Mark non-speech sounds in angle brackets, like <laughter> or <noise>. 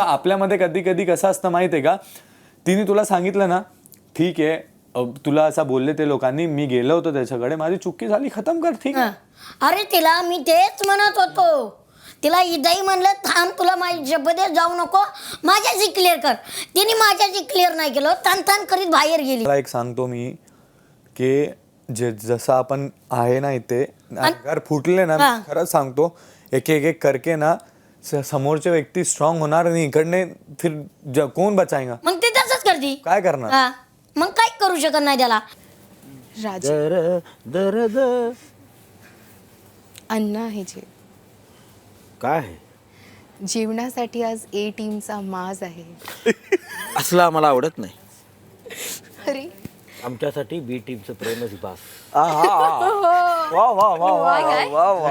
आपल्यामध्ये कधी कधी कसं असतं माहिती आहे का? तिने तुला सांगितलं ना ठीक आहे तुला असं बोलले ते लोकांनी मी गेलो होतो त्याच्याकडे माझी चुकी झाली खतम कर ठीक आहे. अरे तिला मी तेच म्हणत होतो. तिला इदाई म्हणलं थांब तुला माझी शपथे जाऊ नको माझ्याशी क्लिअर कर. तिने माझ्याशी क्लिअर नाही केलं तान तान करीत बाहेर गेली. मला एक सांगतो मी की जे जसं आपण आहे ना इथे घर फुटले ना. मी खरंच सांगतो एक एक एक करके ना स- समोरचे व्यक्ती स्ट्रॉंग होणार आणि इकडने फिर ज- कोण बचाएगा? मग ते तसंच करती. काय करणार? हा. मग काय करू शकत नाही त्याला? राज. दर दर आहे जे. काय आहे? जेवणासाठी आज ए टीमचा माज आहे. <laughs> असलं आम्हाला आवडत नाही. अरे. आमच्यासाठी बी टीमचं प्रेमच बास. <laughs> वा वा वा वा काय? वा वा.